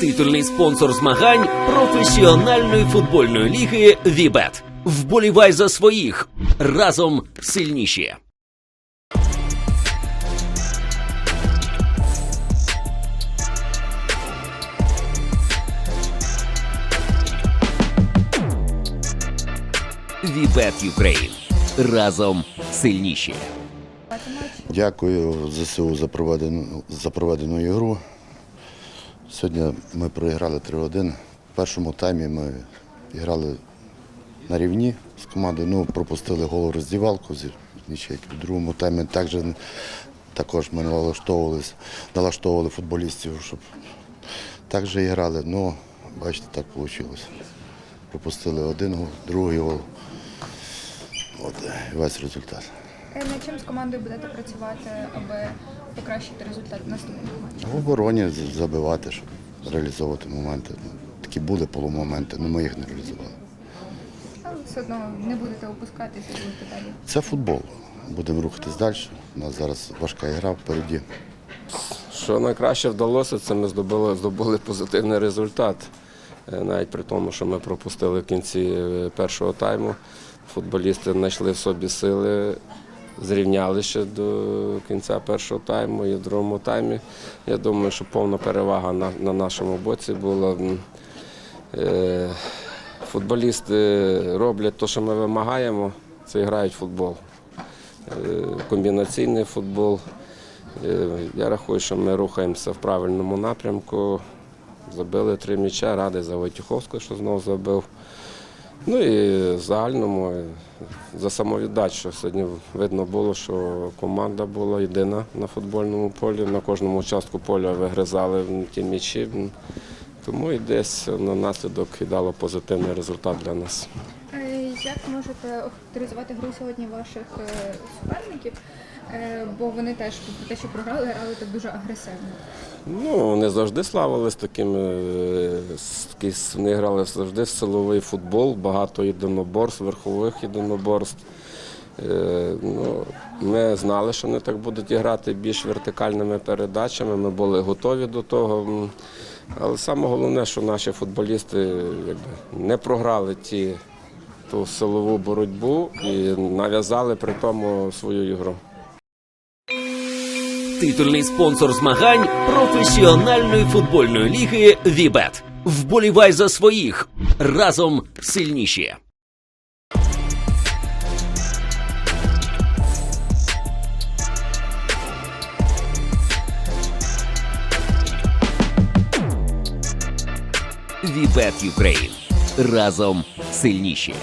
Титульний спонсор змагань професіональної футбольної ліги Вібет. Вболівай за своїх разом сильніші. Вібет Юкрейн. Разом сильніші. Дякую ЗСУ за проведену, за проведену ігру. Сьогодні ми проіграли 3-1. В першому таймі ми грали на рівні з командою. Ну, пропустили гол роздівалку з нічейки. В другому таймі також, також ми налаштовувались, налаштовували футболістів, щоб так же грали. Ну, бачите, так вийшло. Пропустили один гол, другий гол. От весь результат. Е, Над чим з командою будете працювати, аби покращити результат в наступному матчі? В обороні забивати, щоб реалізовувати моменти. Ну, Такі були полумоменти, але ми їх не реалізували. Але все одно не будете опускатися, будете далі. Це футбол. Будемо рухатись далі. У нас зараз важка гра впереді. Що найкраще вдалося, це ми здобули, здобули позитивний результат. Е, Навіть при тому, що ми пропустили в кінці е, першого тайму. Футболісти знайшли в собі сили, зрівняли ще до кінця першого тайму і другому таймі. Я думаю, що повна перевага на, на нашому боці була. Е, Футболісти роблять те, що ми вимагаємо, це грають футбол. Е, Комбінаційний футбол. Е, Я рахую, що ми рухаємося в правильному напрямку. Забили три м'яча, радий за Войтюховського, що знову забив. Ну і в загальному е, за самовіддачу. Сьогодні видно було, що команда була єдина на футбольному полі. На кожному участку поля вигризали ті м'ячі. Тому і десь на наслідок і дало позитивний результат для нас. Як можете охарактеризувати гру сьогодні ваших е, суперників? Е, Бо вони теж те, що програли, грали так дуже агресивно. Ну, вони завжди славились такими. е, Вони грали завжди в силовий футбол, багато єдиноборств, верхових єдиноборств. Ну, ми знали, що вони так будуть грати більш вертикальними передачами. Ми були готові до того. Але саме головне, що наші футболісти якби, не програли ті, ту силову боротьбу і нав'язали при тому свою ігру. Титульний спонсор змагань професіональної футбольної ліги Вібет. Вболівай за своїх разом сильніші. Вібет Юкрейн. Разом сильніші.